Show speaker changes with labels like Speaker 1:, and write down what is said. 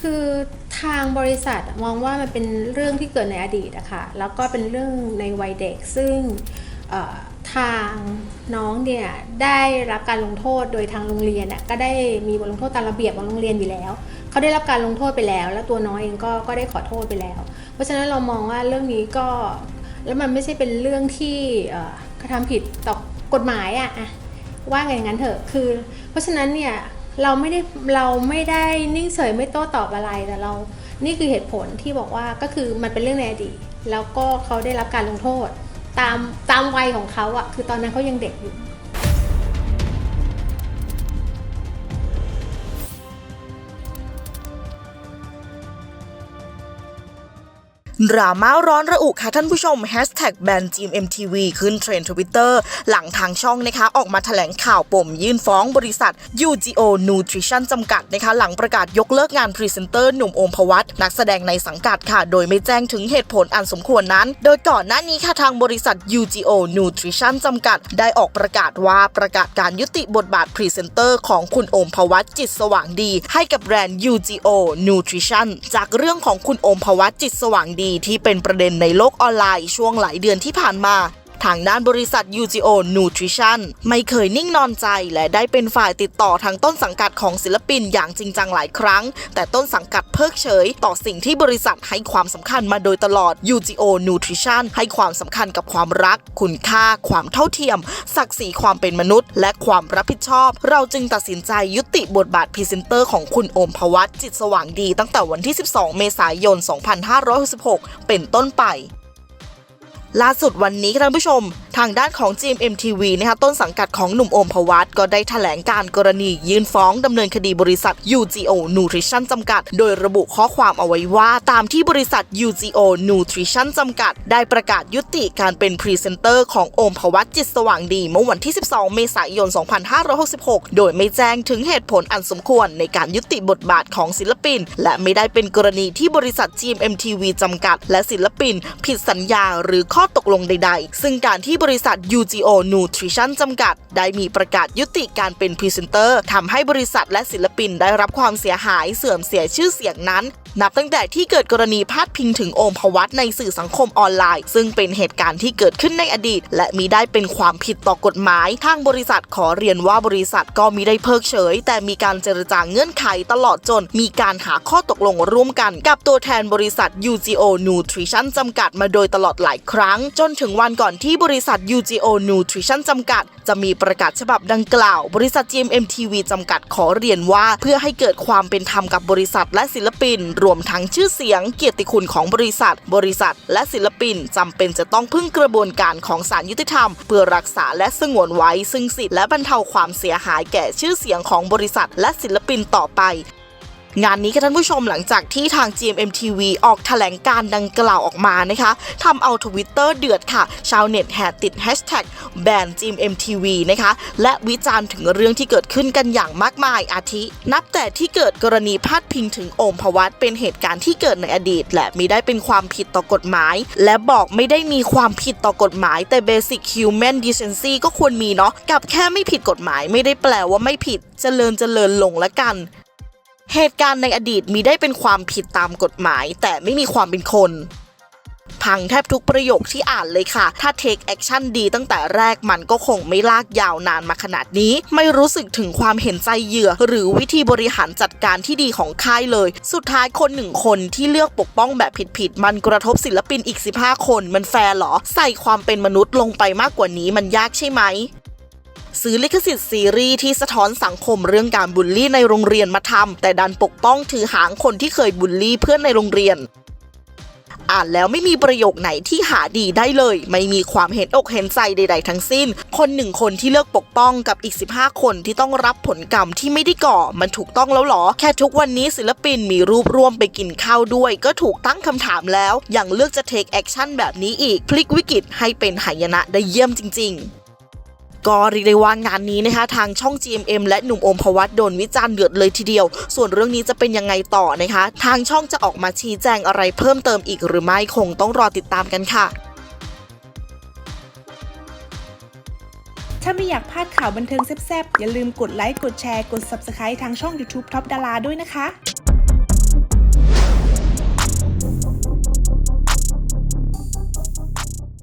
Speaker 1: คือทางบริษัทมองว่ามันเป็นเรื่องที่เกิดในอดีตอะค่ะแล้วก็เป็นเรื่องในวัยเด็กซึ่งทางน้องเนี่ยได้รับการลงโทษโดยทางโรงเรียนอะก็ได้มีบทลงโทษตามระเบียบของโรงเรียนอยู่แล้ว เขาได้รับการลงโทษไปแล้ว แล้วตัวน้องเองก็ก็ได้ขอโทษไปแล้ว เพราะฉะนั้นเรามองว่าเรื่องนี้ก็แล้วมันไม่ใช่เป็นเรื่องที่กระทำผิดต่อกฎหมายอะอะว่าไงงั้นเถอะคือ เพราะฉะนั้นเนี่ย เราไม่ได้เราไม่ได้นิ่งเฉยไม่โต้ตอบอะไรแต่เรา นี่คือเหตุผลที่บอกว่าก็คือมันเป็นเรื่องในอดีตแล้วก็เขาได้รับการลงโทษ ตามตามวัยของเขาอะคือตอนนั้นเขายังเด็กอยู่
Speaker 2: ดราม่าร้อนระอุค่ะท่านผู้ชมแฮชแท็กแบนจีม MTV ขึ้นเทรนด์ทวิตเตอร์หลังทางช่องนะคะ ออกมาแถลงข่าวปมยื่นฟ้องบริษัท UGO Nutrition จำกัดนะคะหลังประกาศยกเลิกงานพรีเซนเตอร์หนุ่มโอมพวัตนักแสดงในสังกัดค่ะ โดยไม่แจ้งถึงเหตุผลอันสมควรนั้น โดยก่อนหน้านี้ค่ะทางบริษัท UGO Nutrition จำกัด ได้ออกประกาศว่าประกาศการยุติบทบาทพรีเซนเตอร์ของคุณโอมพวัตจิตสว่างดี ให้กับแบรนด์ UGO Nutrition จากเรื่องของคุณโอมพวัตจิตสว่างดีที่เป็นประเด็นในโลกออนไลน์ช่วงหลายเดือนที่ผ่านมา ทางด้านบริษัท UGO Nutrition ไม่เคยนิ่งนอนใจ และได้เป็นฝ่ายติดต่อทางต้นสังกัดของศิลปินอย่างจริงจังหลายครั้ง แต่ต้นสังกัดเพิกเฉย ต่อสิ่งที่บริษัทให้ความสำคัญมาโดยตลอด UGO Nutrition ให้ความสำคัญกับความรัก คุณค่า ความเท่าเทียม ศักดิ์ศรีความเป็นมนุษย์ และความรับผิดชอบ เราจึงตัดสินใจยุติบทบาทพรีเซนเตอร์ของคุณโอมพวัตจิตสว่างดี ตั้งแต่วันที่ 12 เมษายน 2566 เป็นต้นไป ล่าสุดวันนี้ค่ะท่านผู้ชม ทางด้านของ GMMTV นะคะต้นสังกัดของหนุ่มโอมพวัตก็ได้แถลงการกรณียื่นฟ้องดำเนินคดีบริษัท UGO Nutrition จำกัด โดยระบุข้อความเอาไว้ว่า ตามที่บริษัท UGO Nutrition จำกัด ได้ประกาศยุติการเป็นพรีเซนเตอร์ของโอมพวัตจิตสว่างดีเมื่อวันที่ 12 เมษายน 2566 โดยไม่แจ้งถึงเหตุผลอันสมควรในการยุติบทบาทของศิลปิน และไม่ได้เป็นกรณีที่บริษัท GMMTV จำกัด และศิลปิน ผิดสัญญาหรือข้อข้อตกลงใดๆ ซึ่งการที่บริษัท UGO Nutrition จำกัด ได้มีประกาศยุติการเป็นพรีเซนเตอร์ทำให้บริษัทและศิลปินได้รับความเสียหายเสื่อมเสียชื่อเสียงนั้นนับตั้งแต่ที่เกิดกรณีพาดพิงถึงโอมพวัตในสื่อสังคมออนไลน์ ซึ่งเป็นเหตุการณ์ที่เกิดขึ้นในอดีต และมีได้เป็นความผิดต่อกฎหมาย ทางบริษัทขอเรียนว่าบริษัทก็มีได้เพิกเฉย แต่มีการเจรจาเงื่อนไขตลอดจน มีการหาข้อตกลงร่วมกันกับตัวแทนบริษัท UGO Nutrition จำกัดมาโดยตลอดหลายครั้ง จนถึงวันก่อนที่บริษัท UGO Nutrition จำกัด จะมีประกาศฉบับดังกล่าว บริษัท GMMTV จำกัดขอเรียนว่า เพื่อให้เกิดความเป็นธรรมกับบริษัทและศิลปินรวมทั้งชื่อเสียงเกียรติคุณของบริษัท บริษัท และศิลปินจำเป็นจะต้องพึ่งกระบวนการของศาลยุติธรรม เพื่อรักษาและสงวนไว้ซึ่งสิทธิและบรรเทาความเสียหายแก่ชื่อเสียงของบริษัท และศิลปินต่อไป งานนี้ค่ะท่านผู้ชมหลังจากที่ทาง GMMTV ออกแถลงการดังกล่าวออกมานะคะทำเอาทวิตเตอร์เดือดค่ะ ชาวเน็ตแห่ติดแฮชแท็กแบน GMMTV นะคะ และวิจารณ์ถึงเรื่องที่เกิดขึ้นกันอย่างมากมายอาทิ นับแต่ที่เกิดกรณีพาดพิงถึงโอมพวัตเป็นเหตุการณ์ที่เกิดในอดีต และมิได้เป็นความผิดต่อกฎหมาย และบอกไม่ได้มีความผิดต่อกฎหมาย แต่ Basic Human Decency ก็ควรมีเนาะกับแค่ไม่ผิดกฎหมายไม่ได้แปลว่าไม่ผิดเจริญเจริญลงละกัน เหตุการณ์ในอดีตมีได้เป็นความผิดตามกฎหมาย แต่ไม่มีความเป็นคน พังแทบทุกประโยคที่อ่านเลยค่ะ ถ้าเทคแอคชั่นดีตั้งแต่แรกมันก็คงไม่ลากยาวนานมาขนาดนี้ ไม่รู้สึกถึงความเห็นใจเหยื่อ หรือวิธีบริหารจัดการที่ดีของค่ายเลย สุดท้ายคนหนึ่งคนที่เลือกปกป้องแบบผิดๆมันกระทบศิลปินอีก 15 คน มันแฟร์หรอ ใส่ความเป็นมนุษย์ลงไปมากกว่านี้มันยากใช่ไหม ซื้อลิขสิทธิ์ซีรีส์ที่สะท้อนสังคมเรื่องการบูลลี่ในโรงเรียนมาทำแต่ดันปกป้องถือหางคนที่เคยบูลลี่เพื่อนในโรงเรียน อ่านแล้วไม่มีประโยคไหนที่หาดีได้เลย ไม่มีความเห็นอกเห็นใจใด ๆ ทั้งสิ้น คนหนึ่งคนที่เลือกปกป้องกับอีก 15 คนที่ต้องรับผลกรรมที่ไม่ได้ก่อ มันถูกต้องแล้วหรอ แค่ทุกวันนี้ศิลปินมีรูปร่วมไปกินข้าวด้วย ก็ถูกตั้งคำถามแล้วย่างเลือกจะเทคแอคชั่นแบบนี้อีกพลิกวิกฤตให้เป็นหายนะได้เยี่ยมจริง ๆ ก็เรียกได้ว่างานนี้นะคะทางช่อง GMM และหนุ่มโอมพวัตโดนวิจารณ์เดือดเลยทีเดียว ส่วนเรื่องนี้จะเป็นยังไงต่อนะคะ ทางช่องจะออกมาชี้แจงอะไรเพิ่มเติมอีกหรือไม่คงต้องรอติดตามกันค่ะ
Speaker 3: ถ้าไม่อยากพลาดข่าวบันเทิงแซ่บๆ อย่าลืมกดไลค์ กดแชร์ กด Subscribe ทางช่อง YouTube Top ดาราด้วยนะคะ